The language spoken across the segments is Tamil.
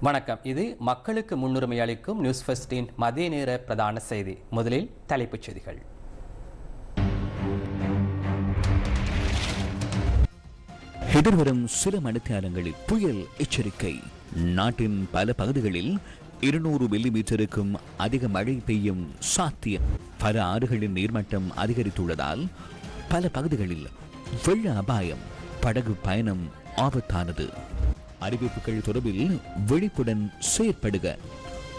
வணக்கம். இது மக்களுக்கு முன்னுரிமை அளிக்கும் நியூஸ் ஃபஸ்டின் மதிய நேர பிரதான செய்தி. முதலில் தலைப்புச் செய்திகள். எதிர்வரும் சில மணித்தியாலங்களில் புயல் எச்சரிக்கை. நாட்டின் பல பகுதிகளில் இருநூறு மில்லிமீட்டருக்கும் அதிக மழை பெய்யும் சாத்தியம். பல ஆறுகளின் நீர்மட்டம் அதிகரித்துள்ளதால் பல பகுதிகளில் வெள்ள அபாயம் படகு பயணம் ஆபத்தானது. அறிவிப்புகள் தொடர்பில் விழிப்புடன் செயற்படுக.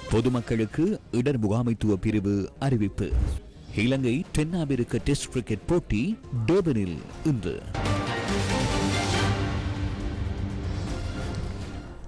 பொதுமக்களுக்கு இடர் முகாமைத்துவ பிரிவு அறிவிப்பு. இலங்கை தென்னாப்பிரிக்க டெஸ்ட் கிரிக்கெட் போட்டி டேபனில் இன்று.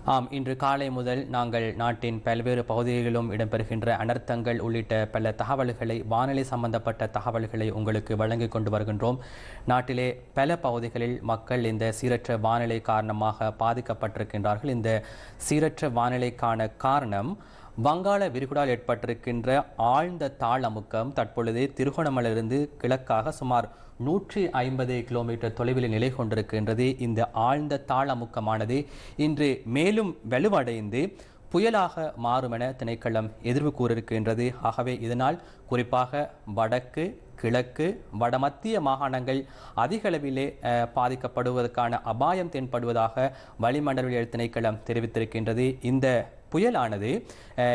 ஆம் இன்று காலை முதல் நாங்கள் நாட்டின் பல்வேறு பகுதிகளிலும் இடம்பெறுகின்ற அனர்த்தங்கள் உள்ளிட்ட பல தகவல்களை வானிலை சம்பந்தப்பட்ட தகவல்களை உங்களுக்கு வழங்கிக் கொண்டு வருகின்றோம். நாட்டிலே பல பகுதிகளில் மக்கள் இந்த சீரற்ற வானிலை காரணமாக பாதிக்கப்பட்டிருக்கின்றார்கள். இந்த சீரற்ற வானிலைக்கான காரணம் வங்காள விரிகுடால் ஏற்பட்டிருக்கின்ற ஆழ்ந்த தாழ் அமுக்கம் தற்பொழுது திருகோணமலையிலிருந்து கிழக்காக சுமார் நூற்றி ஐம்பது கிலோமீட்டர் தொலைவில் நிலை கொண்டிருக்கின்றது. இந்த ஆழ்ந்த தாழ் அமுக்கமானது இன்று மேலும் வலுவடைந்து புயலாக மாறும் என திணைக்களம் எதிர்வு கூறியிருக்கின்றது. ஆகவே இதனால் குறிப்பாக வடக்கு கிழக்கு வடமத்திய மாகாணங்கள் அதிக அளவிலே பாதிக்கப்படுவதற்கான அபாயம் தென்படுவதாக வளிமண்டலவியல் திணைக்களம் தெரிவித்திருக்கின்றது. இந்த புயலானது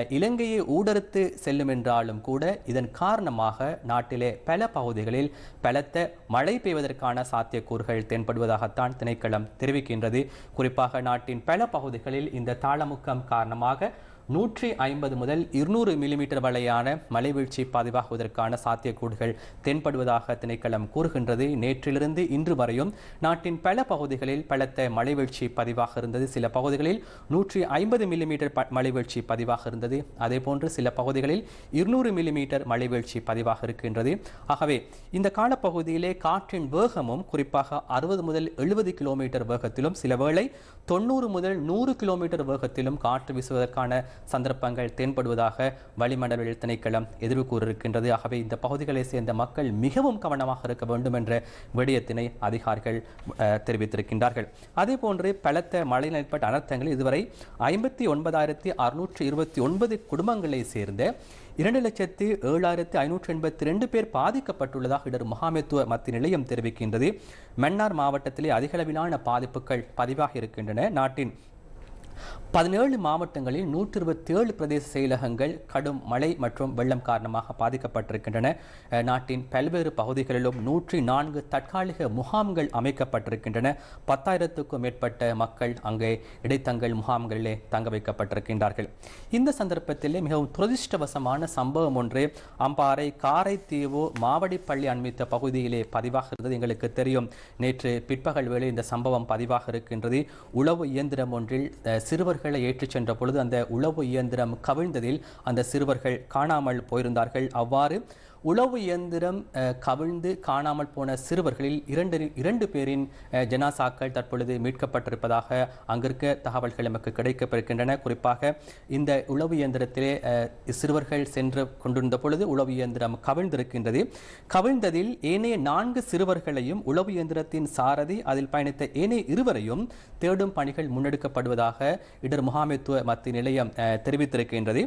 இலங்கையை ஊடறுத்து செல்லும் என்றாலும் கூட இதன் காரணமாக நாட்டிலே பல பகுதிகளில் பலத்த மழை பெய்வதற்கான சாத்தியக்கூறுகள் தென்படுவதாகத்தான் திணைக்களம் தெரிவிக்கின்றது. குறிப்பாக நாட்டின் பல பகுதிகளில் இந்த தாளமுக்கம் காரணமாக நூற்றி ஐம்பது முதல் இருநூறு மில்லிமீட்டர் வரையான மலைவீழ்ச்சி பதிவாகுவதற்கான சாத்தியக்கூறுகள் தென்படுவதாக திணைக்களம் கூறுகின்றது. நேற்றிலிருந்து இன்று வரையும் நாட்டின் பல பகுதிகளில் பலத்த மலைவீழ்ச்சி பதிவாக இருந்தது. சில பகுதிகளில் நூற்றி ஐம்பது மில்லிமீட்டர் மலைவீழ்ச்சி பதிவாக இருந்தது. அதேபோன்று சில பகுதிகளில் இருநூறு மில்லிமீட்டர் மலைவீழ்ச்சி பதிவாக இருக்கின்றது. ஆகவே இந்த காலப்பகுதியிலே காற்றின் வேகமும் குறிப்பாக அறுபது முதல் எழுபது கிலோமீட்டர் வேகத்திலும் சில வேளை தொண்ணூறு முதல் நூறு கிலோமீட்டர் வேகத்திலும் காற்று வீசுவதற்கான சந்தர்ப்பங்கள் தென்படுவதாக வளிமண்டல திணைக்களம் எதிர்வு கூறியிருக்கின்றது ஆகவே இந்த பகுதிகளை சேர்ந்த மக்கள் மிகவும் கவனமாக இருக்க வேண்டும் என்ற விடயத்தினை அதிகாரிகள் அஹ், தெரிவித்திருக்கின்றார்கள். அதேபோன்று பலத்த மழையில் ஏற்பட்ட அனர்த்தங்கள் இதுவரை ஐம்பத்தி ஒன்பதாயிரத்தி அறுநூற்றி இருபத்தி ஒன்பது குடும்பங்களை சேர்ந்த இரண்டு லட்சத்து ஏழாயிரத்து ஐநூற்றி எண்பத்தி ரெண்டு பேர் பாதிக்கப்பட்டுள்ளதாக இடர் முகாமைத்துவ மத்திய நிலையம் தெரிவிக்கின்றது. மன்னார் மாவட்டத்திலே அதிகளவிலான பாதிப்புகள் பதிவாகி இருக்கின்றன. நாட்டின் பதினேழு மாவட்டங்களில் நூற்றி இருபத்தி ஏழு பிரதேச செயலகங்கள் கடும் மழை மற்றும் வெள்ளம் காரணமாக பாதிக்கப்பட்டிருக்கின்றன. நாட்டின் பல்வேறு பகுதிகளிலும் நூற்றி நான்கு தற்காலிக முகாம்கள் அமைக்கப்பட்டிருக்கின்றன. பத்தாயிரத்துக்கும் மேற்பட்ட மக்கள் அங்கே இடைத்தங்கல் முகாம்களிலே தங்க வைக்கப்பட்டிருக்கின்றார்கள். இந்த சந்தர்ப்பத்திலே மிகவும் துரதிருஷ்டவசமான சம்பவம் ஒன்று அம்பாறை காரைத்தீவு மாவடிப்பள்ளி அண்மித்த பகுதியிலே பதிவாக இருந்தது. எங்களுக்கு தெரியும் நேற்று பிற்பகல் வேளை இந்த சம்பவம் பதிவாக இருக்கின்றது. உளவு இயந்திரம் ஒன்றில் சிறுவர்கள் சிறுவர்களை ஏற்றிச் சென்ற பொழுது அந்த உளவு இயந்திரம் கவிழ்ந்ததில் அந்த சிறுவர்கள் காணாமல் போயிருந்தார்கள். அவ்வாறு உளவு இயந்திரம் கவிழ்ந்து காணாமல் போன சிறுவர்களில் இரண்டு இரண்டு பேரின் ஜனாசாக்கள் தற்பொழுது மீட்கப்பட்டிருப்பதாக அங்கிருக்க தகவல்கள் நமக்கு கிடைக்கப்பெறுகின்றன. குறிப்பாக இந்த உளவு இயந்திரத்திலே சிறுவர்கள் சென்று கொண்டிருந்த பொழுது உளவு இயந்திரம் கவிழ்ந்திருக்கின்றது. கவிழ்ந்ததில் ஏனைய நான்கு சிறுவர்களையும் உளவு இயந்திரத்தின் சாரதி அதில் பயணித்த ஏனைய இருவரையும் தேடும் பணிகள் முன்னெடுக்கப்படுவதாக இடர் முகாமைத்துவ மத்திய நிலையம் தெரிவித்திருக்கின்றது.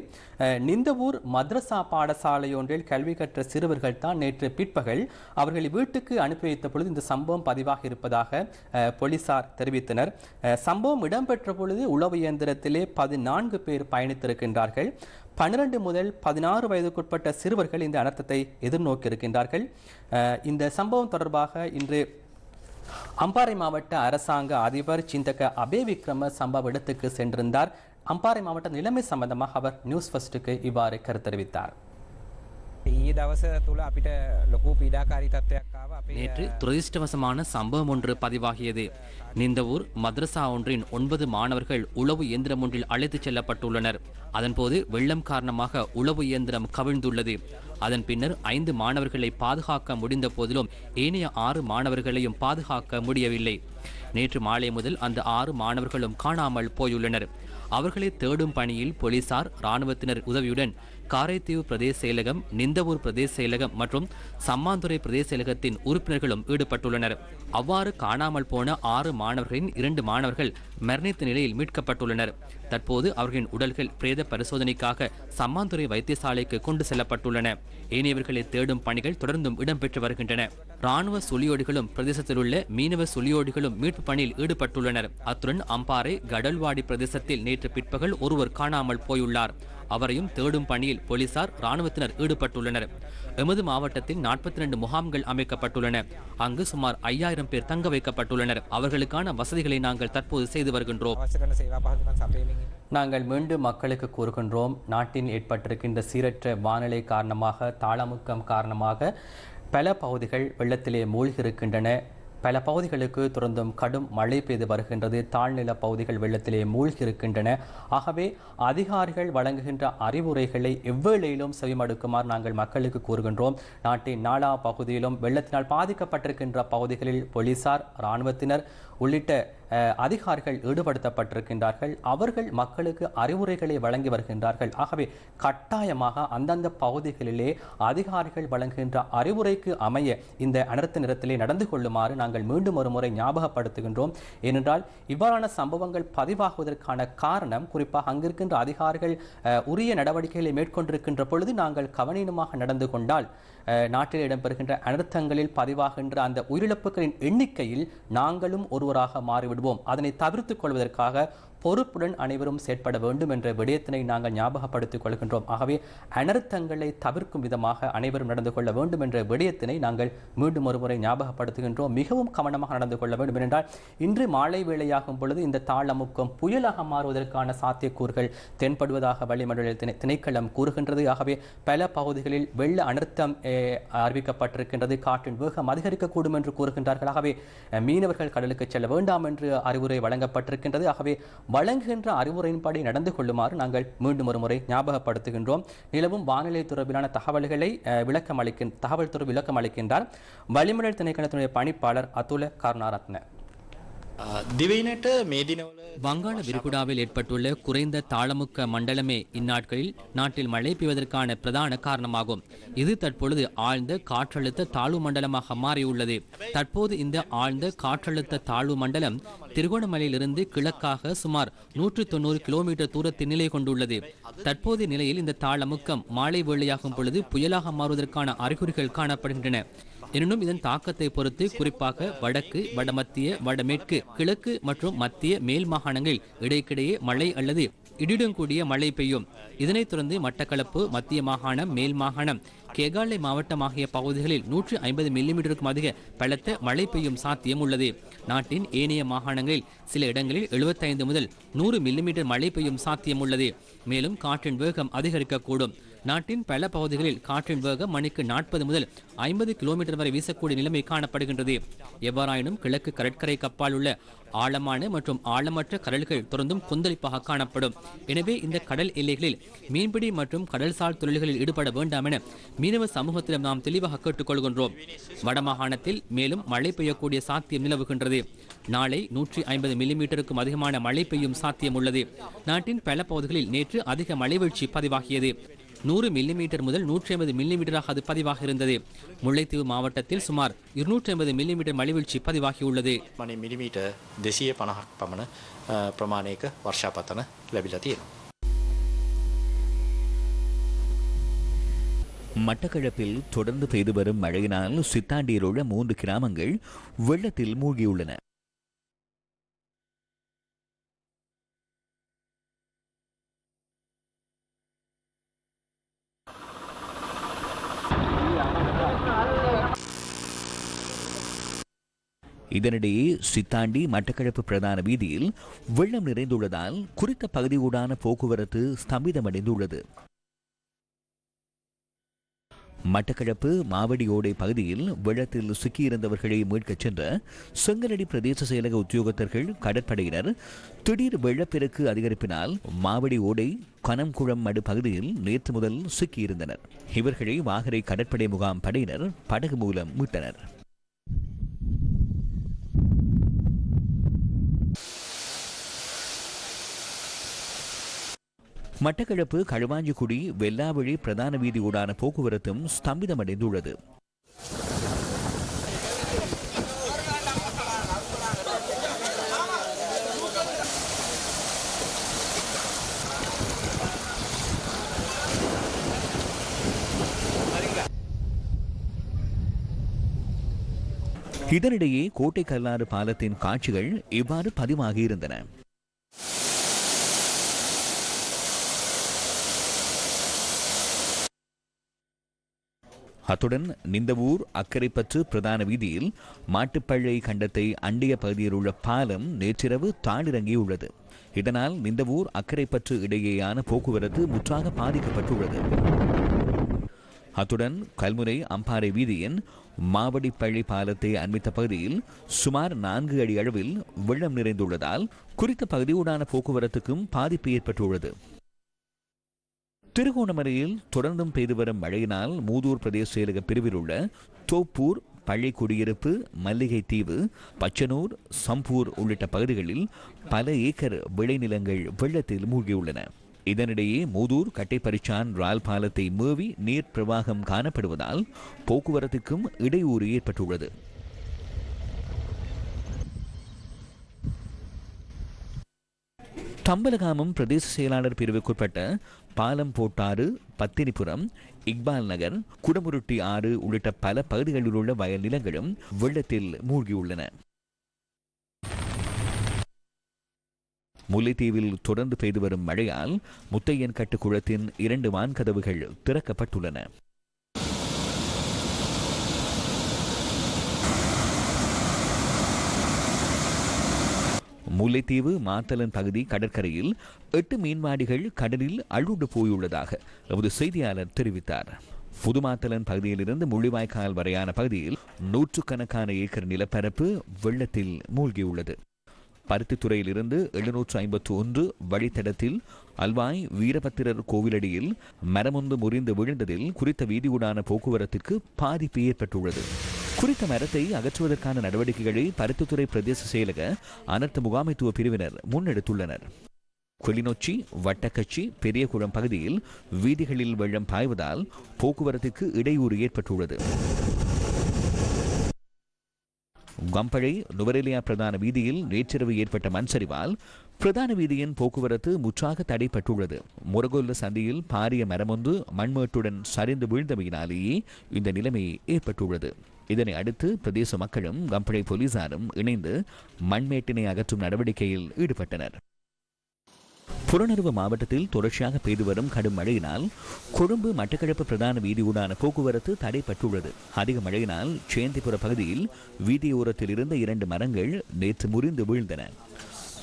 நிந்தவூர் மதரசா பாடசாலையொன்றில் கல்வி கற்ற சிறுவர்கள் தான் நேற்று பிற்பகல் அவர்களை வீட்டுக்கு அனுப்பி வைத்த பொழுது இந்த சம்பவம் பதிவாக இருப்பதாக போலீசார் தெரிவித்தனர். சம்பவம் இடம்பெற்ற பொழுது உளவு இயந்திரத்திலே பதினான்கு பேர் பயணித்திருக்கின்றார்கள். பன்னிரண்டு முதல் பதினாறு வயதுக்குட்பட்ட சிறுவர்கள் இந்த அனர்த்தத்தை எதிர்நோக்கியிருக்கின்றார்கள். இந்த சம்பவம் தொடர்பாக இன்று அம்பாறை மாவட்ட அரசாங்க அதிபர் சிந்தக அபே விக்ரம சம்பவ இடத்துக்கு சென்றிருந்தார். அம்பாறை மாவட்ட நிலைமை சம்பந்தமாக அவர் நியூஸ் ஃபர்ஸ்டுக்கு இவ்வாறு கருத்தறிவித்தார் நேற்று துரதிருஷ்டவசமான சம்பவம் ஒன்று பதிவாகியது. நிந்தவூர் மதரசா ஒன்றின் ஒன்பது மாணவர்கள் உளவு இயந்திரம் ஒன்றில் அழைத்துச் செல்லப்பட்டுள்ளனர். அதன்போது வெள்ளம் காரணமாக உளவு இயந்திரம் கவிழ்ந்துள்ளது. அதன் பின்னர் ஐந்து மாணவர்களை பாதுகாக்க முடிந்த போதிலும் ஏனைய ஆறு மாணவர்களையும் பாதுகாக்க முடியவில்லை. நேற்று மாலை முதல் அந்த ஆறு மாணவர்களும் காணாமல் போயுள்ளனர். அவர்களை தேடும் பணியில் போலீசார் இராணுவத்தினர் உதவியுடன் காரைதீவு பிரதேச செயலகம் நிந்தவூர் பிரதேச செயலகம் மற்றும் சம்மாந்துறை பிரதேச செயலகத்தின் உறுப்பினர்களும் ஈடுபட்டுள்ளனர். அவ்வாறு காணாமல் போன ஆறு மாணவர்களின் இரண்டு மாணவர்கள் மரணித்த நிலையில் மீட்கப்பட்டுள்ளனர். தற்போது அவர்களின் உடல்கள் பிரேத பரிசோதனைக்காக சம்மாந்துறை வைத்தியசாலைக்கு கொண்டு செல்லப்பட்டுள்ளன. ஏனையவர்களை தேடும் பணிகள் தொடர்ந்தும் இடம்பெற்று வருகின்றன. ராணுவ சுழியோடிகளும் பிரதேசத்தில் உள்ள மீனவ சுழியோடிகளும் மீட்பு பணியில் ஈடுபட்டுள்ளனர். அத்துடன் அம்பாறை கடல்வாடி பிரதேசத்தில் நேற்று பிற்பகல் ஒருவர் காணாமல் போயுள்ளார். அவரையும் தேடும் பணியில் போலீசார் ராணுவத்தினர் ஈடுபட்டுள்ளனர். எமது மாவட்டத்தில் நாற்பத்தி ரெண்டு முகாம்கள் அமைக்கப்பட்டுள்ளன. அங்கு சுமார் ஐயாயிரம் பேர் தங்க வைக்கப்பட்டுள்ளனர். அவர்களுக்கான வசதிகளை நாங்கள் தற்போது செய்து வருகின்றோம். நாங்கள் மீண்டும் மக்களுக்கு கூறுகின்றோம். நாட்டில் ஏற்பட்டிருக்கின்ற சீரற்ற வானிலை காரணமாக தாளமுக்கம் காரணமாக பல பகுதிகள் வெள்ளத்திலே மூழ்கி இருக்கின்றன பல பகுதிகளுக்கு தொடர்ந்தும் கடும் மழை பெய்து வருகின்றது. தாழ்நில பகுதிகள் வெள்ளத்திலே மூழ்கியிருக்கின்றன. ஆகவே அதிகாரிகள் வழங்குகின்ற அறிவுரைகளை எவ்வேளையிலும் செவிமடுக்குமாறு நாங்கள் மக்களுக்கு கூறுகின்றோம். நாட்டின் நாலா பகுதியிலும் வெள்ளத்தினால் பாதிக்கப்பட்டிருக்கின்ற பகுதிகளில் போலீசார் இராணுவத்தினர் உள்ளிட்ட அதிகாரிகள் ஈடுபடுத்தப்பட்டிருக்கின்றார்கள். அவர்கள் மக்களுக்கு அறிவுரைகளை வழங்கி வருகின்றார்கள். ஆகவே கட்டாயமாக அந்தந்த பகுதிகளிலே அதிகாரிகள் வழங்குகின்ற அறிவுரைக்கு அமைய இந்த அனர்த்த நிறத்திலே நடந்து கொள்ளுமாறு நாங்கள் மீண்டும் ஒரு முறை ஞாபகப்படுத்துகின்றோம். ஏனென்றால் இவ்வாறான சம்பவங்கள் பதிவாகுவதற்கான காரணம் குறிப்பாக அங்கிருக்கின்ற அதிகாரிகள் உரிய நடவடிக்கைகளை மேற்கொண்டிருக்கின்ற பொழுது நாங்கள் கவனீனமாக நடந்து கொண்டால் நாட்டில் இடம்பெறுகின்ற அனர்த்தங்களில் பதிவாகின்ற அந்த உயிரிழப்புகளின் எண்ணிக்கையில் நாங்களும் ஒருவராக மாறிவிடுவோம். அதனை தவிர்த்துக் கொள்வதற்காக பொறுப்புடன் அனைவரும் செயற்பட வேண்டும் என்ற விடயத்தினை நாங்கள் ஞாபகப்படுத்திக் கொள்கின்றோம். ஆகவே அனர்த்தங்களை தவிர்க்கும் விதமாக அனைவரும் நடந்து கொள்ள வேண்டும் என்ற விடயத்தினை நாங்கள் மீண்டும் ஒருமுறை ஞாபகப்படுத்துகின்றோம். மிகவும் கவனமாக நடந்து கொள்ள வேண்டும். என்றால் இன்று மாலை வேளையாகும் பொழுது இந்த தாளமுக்கம் புயலாக மாறுவதற்கான சாத்தியக்கூறுகள் தென்படுவதாக வளிமண்டல திணை திணைக்களம் கூறுகின்றது. ஆகவே பல பகுதிகளில் வெள்ள அனர்த்தம் அறிவிக்கப்பட்டிருக்கின்றது. காற்றின் வேகம் அதிகரிக்கக்கூடும் என்று கூறுகின்றார்கள். ஆகவே மீனவர்கள் கடலுக்கு செல்ல வேண்டாம் என்று அறிவுரை வழங்கப்பட்டிருக்கின்றது. ஆகவே வழங்குகின்ற அறிவுரையின்படி நடந்து கொள்ளுமாறு நாங்கள் மீண்டும் ஒரு முறை ஞாபகப்படுத்துகின்றோம். நிலவும் வானிலை தொடர்பிலான தகவல்களை விளக்கம் அளிக்கின்ற தகவல் தொடர்பு விளக்கம் அளிக்கின்றார் வளிமண்டல் திணைக்களத்தினுடைய பணிப்பாளர் அதுல கருணாரத்ன. வங்காள விரிகுடாவில் ஏற்பட்டுள்ள குறைந்த தாளமுக்க மண்டலமே இந்நாட்களில் நாட்டில் மழை பெய்வதற்கான பிரதான காரணமாகும். இது தற்பொழுது ஆழ்ந்த காற்றழுத்த தாழ்வு மண்டலமாக மாறியுள்ளது. தற்போது இந்த ஆழ்ந்த காற்றழுத்த தாழ்வு மண்டலம் திருகோணமலையிலிருந்து கிழக்காக சுமார் நூற்று தொண்ணூறு கிலோமீட்டர் தூரத்தில் நிலை கொண்டுள்ளது. தற்போதைய நிலையில் இந்த தாளமுக்கம் மாலை வேளையாகும் பொழுது புயலாக மாறுவதற்கான அறிகுறிகள் காணப்படுகின்றன. எனினும் இதன் தாக்கத்தை பொறுத்து குறிப்பாக வடக்கு வடமத்திய வடமேற்கு கிழக்கு மற்றும் மத்திய மேல் மாகாணங்களில் இடைக்கிடையே மழை அல்லது இடியுடன் கூடிய மழை பெய்யும். இதனைத் தொடர்ந்து மட்டக்களப்பு மத்திய மாகாணம் மேல் மாகாணம் கேகாலை மாவட்டம் ஆகிய பகுதிகளில் நூற்று ஐம்பது மில்லிமீட்டருக்கும் அதிக பலத்த மழை பெய்யும் சாத்தியம் உள்ளது. நாட்டின் ஏனைய மாகாணங்களில் சில இடங்களில் 75 முதல் நூறு மில்லிமீட்டர் மழை பெய்யும் சாத்தியம் உள்ளது. மேலும் காற்றின் வேகம் அதிகரிக்கக்கூடும். நாட்டின் பல பகுதிகளில் காற்றின் வேகம் மணிக்கு நாற்பது முதல் ஐம்பது கிலோமீட்டர் வரை வீசக்கூடிய நிலைமை காணப்படுகின்றது. எவ்வாறாயினும் கிழக்கு கடற்கரை கப்பால் உள்ள ஆழமான மற்றும் ஆழமற்ற கடல்கள் தொடர்ந்தும் கொந்தளிப்பாக காணப்படும். எனவே இந்த கடல் எல்லைகளில் மீன்பிடி மற்றும் கடல்சார் தொழில்களில் ஈடுபட வேண்டாம் என மீனவ சமூகத்திடம் நாம் தெளிவாக கேட்டுக்கொள்கின்றோம். வடமாகாணத்தில் மேலும் மழை பெய்யக்கூடிய சாத்தியம் நிலவுகின்றது. நாளை நூற்றி ஐம்பது மில்லிமீட்டருக்கும் அதிகமான மழை பெய்யும் சாத்தியம் உள்ளது. நாட்டின் பல பகுதிகளில் நேற்று அதிக மழை வீழ்ச்சி பதிவாகியது. நூறு மில்லிமீட்டர் முதல் நூற்றி ஐம்பது மில்லிமீட்டராக அது பதிவாக இருந்தது. முல்லைத்தீவு மாவட்டத்தில் சுமார் இருநூற்றி ஐம்பது மில்லிமீட்டர் மலிவீழ்ச்சி பதிவாகியுள்ளது. மணி மில்லிமீட்டர் திசிய பண பமண பிரமாணேக வருஷாபத்தன லபிலத்தீர் மட்டக்களப்பில் தொடர்ந்து பெய்து வரும் மழையினால் சித்தாண்டியில் உள்ள மூன்று கிராமங்கள் வெள்ளத்தில் மூழ்கியுள்ளன. இதனிடையே சித்தாண்டி மட்டக்களப்பு பிரதான வீதியில் வெள்ளம் நிறைந்துள்ளதால் குறித்த பகுதியூடான போக்குவரத்து ஸ்தம்பிதமடைந்துள்ளது. மட்டக்களப்பு மாவடியோடை பகுதியில் வெள்ளத்தில் சிக்கியிருந்தவர்களை மீட்கச் சென்ற செங்கலடி பிரதேச செயலக உத்தியோகத்தர்கள் கடற்படையினர் திடீர் வெள்ளப்பெருக்கு அதிகரிப்பினால் மாவடி ஓடை கனம்குளம் மடு பகுதியில் நேற்று முதல் சிக்கியிருந்தனர். இவர்களை வாகரை கடற்படை முகாம் படையினர் படகு மூலம் மீட்டனர். மட்டக்களப்பு களுவாஞ்சிக்குடி வெள்ளாவழி பிரதான வீதியூடான போக்குவரத்தும் ஸ்தம்பிதமடைந்துள்ளது. இதனிடையே கோட்டை கல்லாறு பாலத்தின் காட்சிகள் இவ்வாறு பதிவாகி அத்துடன் நிந்தவூர் அக்கரைப்பற்று பிரதான வீதியில் மாட்டுப்பள்ளை கண்டத்தை அண்டிய பகுதியில் உள்ள பாலம் நேற்றிரவு தாளிறங்கியுள்ளது. இதனால் நிந்தவூர் அக்கரைப்பற்று இடையேயான போக்குவரத்து முற்றாக பாதிக்கப்பட்டுள்ளது. அத்துடன் கல்முனை அம்பாறை வீதியின் மாவடிப்பள்ளி பாலத்தை அண்மித்த பகுதியில் சுமார் நான்கு அடி அளவில் வெள்ளம் நிறைந்துள்ளதால் குறித்த பகுதியுடான போக்குவரத்துக்கும் பாதிப்பு ஏற்பட்டுள்ளது. திருகோணமலையில் தொடர்ந்தும் பெய்து வரும் மழையினால் மூதூர் பிரதேச செயலக பிரிவில் உள்ள தோப்பூர் பள்ளி குடியிருப்பு மல்லிகை தீவு பச்சனூர் சம்பூர் உள்ளிட்ட பகுதிகளில் பல ஏக்கர் விளைநிலங்கள் வெள்ளத்தில் மூழ்கியுள்ளன. இதனிடையே மூதூர் கட்டைப்பரிச்சான் ரால் பாலத்தை மேவி நீர் பிரவாகம் காணப்படுவதால் போக்குவரத்துக்கும் இடையூறு ஏற்பட்டுள்ளது. தம்பலகாமம் பிரதேச செயலாளர் பிரிவுக்குட்பட்ட பாலம் போட்டாறு பத்தினிபுரம் இக்பால் நகர் குடமுருட்டி ஆறு உள்ளிட்ட பல பகுதிகளில் உள்ள வயல் நிலங்களும் வெள்ளத்தில் மூழ்கியுள்ளன. முல்லைத்தீவில் தொடர்ந்து பெய்து வரும் மழையால் முத்தையன் கட்டு குளத்தின் இரண்டு வான்கதவுகள் திறக்கப்பட்டுள்ளன. முல்லைத்தீவு மாத்தலன் பகுதி கடற்கரையில் எட்டு மீன்வாடிகள் கடலில் அழுண்டு போயுள்ளதாக எமது செய்தியாளர் தெரிவித்தார். புதுமாத்தலன் பகுதியிலிருந்து முள்ளிவாய்க்கால் வரையான பகுதியில் நூற்றுக்கணக்கான ஏக்கர் நிலப்பரப்பு வெள்ளத்தில் மூழ்கியுள்ளது. பருத்தித்துறையிலிருந்து எழுநூற்று ஐம்பத்து ஒன்று வழித்தடத்தில் அல்வாய் வீரபத்திரர் கோவிலடியில் மரமொன்று முறிந்து விழுந்ததில் குறித்த வீதியுடான போக்குவரத்திற்கு பாதிப்பு ஏற்பட்டுள்ளது. குறித்த மரத்தை அகற்றுவதற்கான நடவடிக்கைகளை பருத்தித்துறை பிரதேச செயலக அனர்த்த முகாமைத்துவ பிரிவினர் முன்னெடுத்துள்ளனர். கிளிநொச்சி வட்டக்கச்சி பெரியகுளம் பகுதியில் வீதிகளில் வெள்ளம் பாய்வதால் போக்குவரத்துக்கு இடையூறு ஏற்பட்டுள்ளது. கம்பளை நுவரெலியா பிரதான வீதியில் நேற்றிரவு ஏற்பட்ட மண் சரிவால் பிரதான வீதியின் போக்குவரத்து முற்றாக தடைப்பட்டுள்ளது. முரகொல்ல சந்தியில் பாரிய மரமொன்று மண்மேட்டுடன் சரிந்து வீழ்ந்தமையினாலேயே இந்த நிலைமை ஏற்பட்டுள்ளது. இதனை அடுத்து பிரதேச மக்களும் கம்பளை போலீசாரும் இணைந்து மண்மேட்டினை அகற்றும் நடவடிக்கையில் ஈடுபட்டனர். புறநறுவ மாவட்டத்தில் தொடர்ச்சியாக பெய்து வரும் கடும் மழையினால் கொழும்பு மட்டக்களப்பு பிரதான வீதியூடான போக்குவரத்து தடைப்பட்டுள்ளது அதிக மழையினால் சேந்திபுர பகுதியில் வீதியோரத்தில் இருந்த இரண்டு மரங்கள் நேற்று முறிந்து வீழ்ந்தன.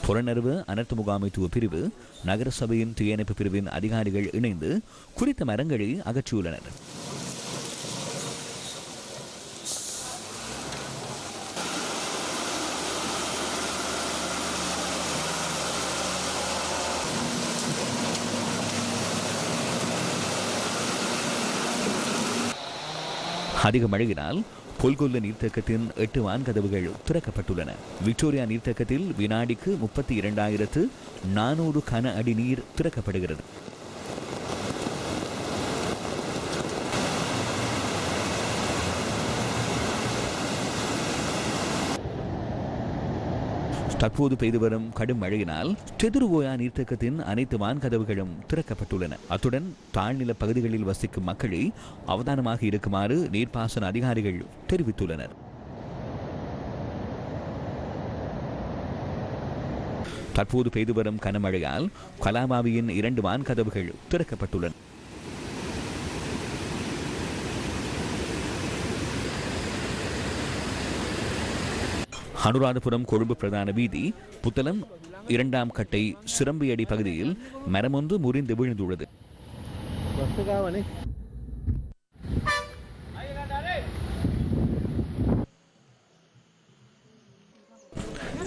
புறநறுவு அனர்த்த முகாமைத்துவ பிரிவு நகரசபையின் தீயணைப்பு பிரிவின் அதிகாரிகள் இணைந்து குறித்த மரங்களை அகற்றியுள்ளனர். அதிக மழையினால் பொல்கொல்ல நீர்த்தேக்கத்தின் எட்டு வான்கதவுகள் திறக்கப்பட்டுள்ளன. விக்டோரியா நீர்த்தேக்கத்தில் வினாடிக்கு முப்பத்தி இரண்டாயிரத்து நானூறு கன அடி நீர் திறக்கப்படுகிறது. தற்போது பெய்து வரும் கடும் மழையினால் செதுருவோயா நீர்த்தேக்கத்தின் அனைத்து வான்கதவுகளும் திறக்கப்பட்டுள்ளன. அத்துடன் தாழ்நில பகுதிகளில் வசிக்கும் மக்களை அவதானமாக இருக்குமாறு நீர்ப்பாசன அதிகாரிகள் தெரிவித்துள்ளனர். தற்போது பெய்து வரும் கனமழையால் கலாமாவியின் இரண்டு வான்கதவுகள் திறக்கப்பட்டுள்ளன. அனுராதபுரம் கொழும்பு பிரதான வீதி புத்தளம் இரண்டாம் கட்டை சிரம்பியடி பகுதியில் மரமொன்று முறிந்து விழுந்துள்ளது.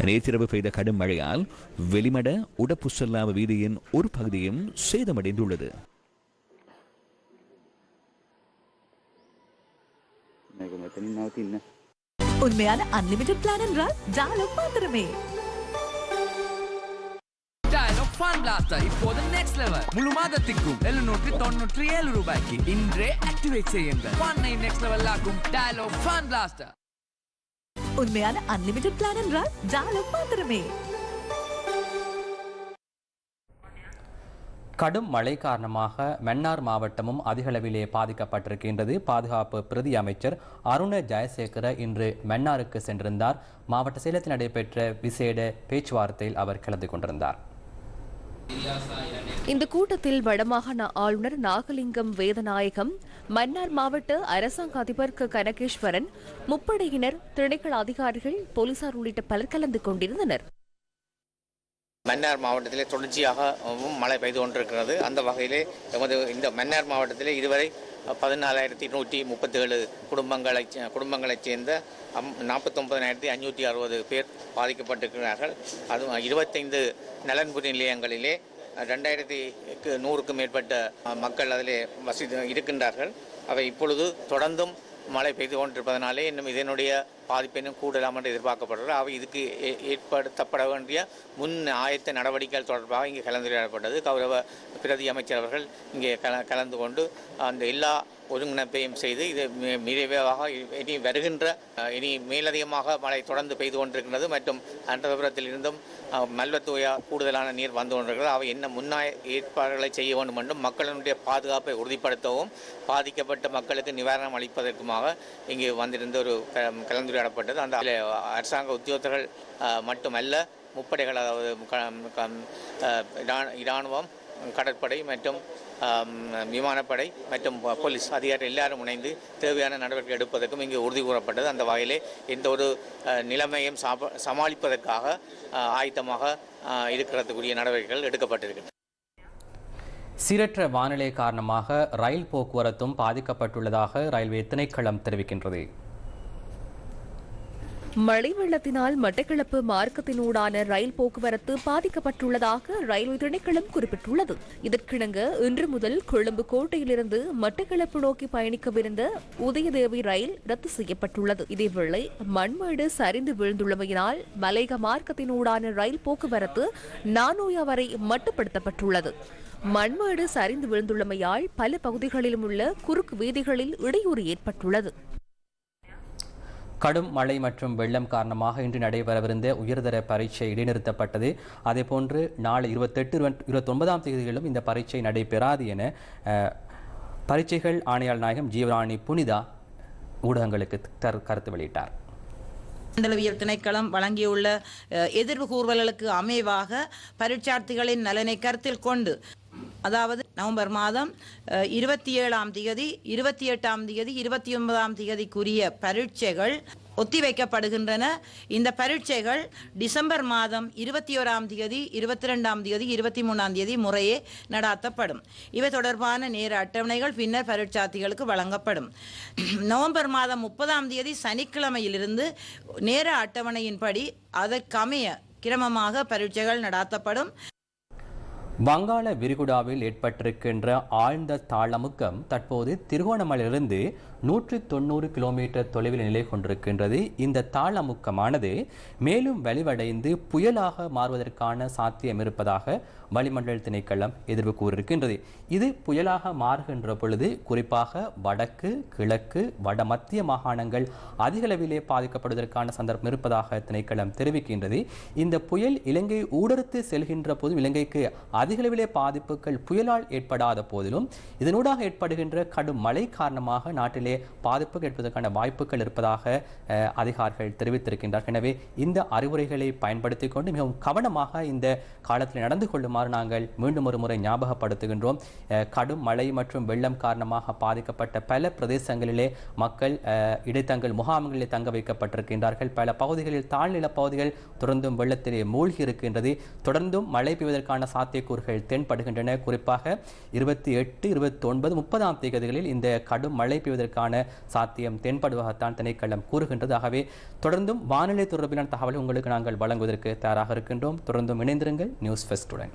நேற்றிரவு பெய்த கடும் மழையால் வெளிமட உடப்புசல்லாவ வீதியின் ஒரு பகுதியும் சேதமடைந்துள்ளது. எனக்கு உண்மையான அன்லிமிட்டெட் பிளான் என்றால் ஜாலம் மாத்திரமே. Dial ஃபன் பிளாஸ்டர் இப்போது நெக்ஸ்ட் லெவல் முழு மாதத்திற்கும் எழுநூற்றி தொண்ணூற்றி ஏழு ரூபாய்க்கு இன்றே ஆக்டிவேட் செய்யுங்கள். ஃபன்னை நெக்ஸ்ட் லெவல் ஆக்கும் டயலோ ஃபன் பிளாஸ்டர் உண்மையான அன்லிமிட்டெட் பிளான் என்றால் ஜாலம் மாத்திரமே. கடும் மழை காரணமாக மன்னார் மாவட்டமும் அதிகளவிலே பாதிக்கப்பட்டிருக்கின்றது. பாதுகாப்பு பிரதி அமைச்சர் அருண ஜெயசேகர இன்று மன்னாருக்கு சென்றிருந்தார். மாவட்ட சேலத்தில் நடைபெற்ற விசேட பேச்சுவார்த்தையில் அவர் கலந்து கொண்டிருந்தார். இந்த கூட்டத்தில் வடமாகாண ஆளுநர் நாகலிங்கம் வேதநாயகம் மன்னார் மாவட்ட அரசாங்க அதிபர் க. கனகேஸ்வரன் முப்படையினர் திணைக்கள அதிகாரிகள் போலீசார் உள்ளிட்ட பலர் கலந்து கொண்டிருந்தனர். மன்னார் மாவட்டத்திலே தொடர்ச்சியாகவும் மழை பெய்து கொண்டிருக்கிறது. அந்த வகையிலே எமது இந்த மன்னார் மாவட்டத்திலே இதுவரை பதினாலாயிரத்தி நூற்றி முப்பத்தேழு குடும்பங்களை குடும்பங்களைச் சேர்ந்த அம் நாற்பத்தொம்பதாயிரத்தி அஞ்சூற்றி அறுபது பேர் பாதிக்கப்பட்டிருக்கிறார்கள். அதுவும் இருபத்தைந்து நலன்புரி நிலையங்களிலே ரெண்டாயிரத்தி நூறுக்கும் மேற்பட்ட மக்கள் அதிலே வசதி இருக்கின்றார்கள். அவை இப்பொழுது தொடர்ந்தும் மழை பெய்து கொண்டிருப்பதனாலே இன்னும் இதனுடைய பாதிப்பு இன்னும் கூடலாம் என்று எதிர்பார்க்கப்படுகிறது. அவை இதுக்கு ஏ- ஏற்படுத்தப்பட வேண்டிய முன் ஆயத்த நடவடிக்கைகள் தொடர்பாக இங்கே கலந்துரையாடப்பட்டது. கௌரவ பிரதி அமைச்சர் அவர்கள் இங்கே கல கலந்து கொண்டு அந்த எல்லா ஒருங்கிணைப்பையும் செய்து இது மி- விரைவாக இனி வருகின்ற இனி மேலதிகமாக மழை தொடர்ந்து பெய்து கொண்டிருக்கின்றது மற்றும் அன்றபுரத்தில் இருந்தும் மல்வத்தூயா கூடுதலான நீர் வந்து கொண்டிருக்கிறது. அவை என்ன முன்னாய ஏற்பாடுகளை செய்ய வேண்டும் என்றும் மக்களினுடைய பாதுகாப்பை உறுதிப்படுத்தவும் பாதிக்கப்பட்ட மக்களுக்கு நிவாரணம் அளிப்பதற்குமாக இங்கு வந்திருந்த ஒரு க- கலந்துரையாடப்பட்டது. அந்த அரசாங்க உத்தியோகத்தர்கள் மட்டுமல்ல முப்படைகள் அதாவது க- இராணுவம் கடற்படை மற்றும் விமானப்படை மற்றும் போலீஸ் அதிகாரிகள் எல்லாரும் இணைந்து தேவையான நடவடிக்கை எடுப்பதற்கும் இங்கு உறுதி கூறப்பட்டது. அந்த வகையிலே எந்த ஒரு நிலைமையும் சமாளிப்பதற்காக ஆயத்தமாக இருக்கிறதுக்குரிய நடவடிக்கைகள் எடுக்கப்பட்டிருக்கின்றன. சீரற்ற வானிலை காரணமாக ரயில் போக்குவரத்தும் பாதிக்கப்பட்டுள்ளதாக ரயில்வே திணைக்களம் தெரிவிக்கின்றது. மழை வெள்ளத்தினால் மட்டக்களப்பு மார்க்கத்தினூடான ரயில் போக்குவரத்து பாதிக்கப்பட்டுள்ளதாக ரயில்வே திணைக்களம் குறிப்பிட்டுள்ளது. இதற்கிணங்க இன்று முதல் கொழும்பு கோட்டையிலிருந்து மட்டக்களப்பு நோக்கி பயணிக்கவிருந்த உதயதேவி ரயில் ரத்து செய்யப்பட்டுள்ளது. இதேவேளை மண்மேடு சரிந்து விழுந்துள்ளமையினால் மலையக மார்க்கத்தினூடான ரயில் போக்குவரத்து நானோயா வரை மட்டுப்படுத்தப்பட்டுள்ளது. மண்மேடு சரிந்து விழுந்துள்ளமையால் பல பகுதிகளிலும் உள்ள குறுக்கு வீதிகளில் இடையூறு ஏற்பட்டுள்ளது. கடும் மழை மற்றும் வெள்ளம் காரணமாக இன்று நடைபெறவிருந்த உயர்தர பரீட்சை இடைநிறுத்தப்பட்டது. அதேபோன்று நாளை இருபத்தெட்டு இருபத்தொன்பதாம் தேதிகளிலும் இந்த பரீட்சை நடைபெறாது என பரீட்சைகள் ஆணையாளர் நாயகம் ஜீவராணி புனிதா ஊடகங்களுக்கு கருத்து வெளியிட்டார். மண்டலவியல் திணைக்களம் வழங்கியுள்ள எதிர்வு கூறுவல்களுக்கு அமைவாக பரீட்சார்த்திகளின் நலனை கருத்தில் கொண்டு அதாவது நவம்பர் மாதம் இருபத்தி ஏழாம் திகதி இருபத்தி எட்டாம் தேதி இருபத்தி ஒன்பதாம் தேதிக்குரிய பரீட்சைகள் ஒத்திவைக்கப்படுகின்றன. இந்த பரீட்சைகள் டிசம்பர் மாதம் இருபத்தி ஓராம் தேதி இருபத்தி ரெண்டாம் தேதி இருபத்தி மூணாம் தேதி முறையே நடாத்தப்படும். இவை தொடர்பான நேர அட்டவணைகள் பின்னர் பரீட்சார்த்திகளுக்கு வழங்கப்படும். நவம்பர் மாதம் முப்பதாம் தேதி சனிக்கிழமையிலிருந்து நேர அட்டவணையின்படி அதற்கமைய கிரமமாக பரீட்சைகள் நடாத்தப்படும். வங்காள விரிகுடாவில் ஏற்பட்டிருக்கின்ற ஆழ்ந்த தாளமுக்கம் தற்போது திருகோணமலையிலிருந்து நூற்றி தொண்ணூறு கிலோமீட்டர் தொலைவில் நிலை கொண்டிருக்கின்றது. இந்த தாளமுக்கமானது மேலும் வலிவடைந்து புயலாக மாறுவதற்கான சாத்தியம் இருப்பதாக வளிமண்டல திணைக்களம் எதிர்வு கூறியிருக்கின்றது. இது புயலாக மாறுகின்ற பொழுது குறிப்பாக வடக்கு கிழக்கு வட மத்திய மாகாணங்கள் அதிகளவிலே பாதிக்கப்படுவதற்கான சந்தர்ப்பம் இருப்பதாக திணைக்களம் தெரிவிக்கின்றது. இந்த புயல் இலங்கை ஊடறுத்து செல்கின்ற போதும் இலங்கைக்கு அதிகளவிலே பாதிப்புகள் புயலால் ஏற்படாத போதிலும் இதனூடாக ஏற்படுகின்ற கடும் மழை காரணமாக நாட்டிலே பாதிப்பு கேட்பதற்கான வாய்ப்புகள் இருப்பதாக அதிகாரிகள் தெரிவித்திருக்கின்றார்கள் எனவே இந்த அறிவுரைகளை பயன்படுத்தி கொண்டு மிகவும் கவனமாக இந்த காலத்தில் நடந்து கொள்ளுமாறு நாங்கள் மீண்டும் ஒரு முறை ஞாபகப்படுத்துகின்றோம். கடும் மழை மற்றும் வெள்ளம் காரணமாக பாதிக்கப்பட்ட பல பிரதேசங்களிலே மக்கள் இடைத்தங்கள் முகாம்களிலே தங்க வைக்கப்பட்டிருக்கின்றார்கள். பல பகுதிகளில் தாழ்நில பகுதிகள் தொடர்ந்தும் வெள்ளத்திலே மூழ்கி இருக்கின்றது. தொடர்ந்தும் மழை பெய்வதற்கான சாத்தியக்கூறுகள் தென்படுகின்றன. குறிப்பாக இருபத்தி எட்டு இருபத்தி ஒன்பது முப்பதாம் தேதிகளில் இந்த கடும் மழை பெய்வதற்கான சாத்தியம். தென்படுவதாகத்தான் திணைக்களம் கூறுகின்றது. ஆகவே தொடர்ந்தும் வானிலை தொடர்பிலான தகவலை உங்களுக்கு நாங்கள் வழங்குவதற்கு தயாராக இருக்கின்றோம். தொடர்ந்தும் இணைந்திருங்கள். நியூஸ் ஃபெஸ்டுடன்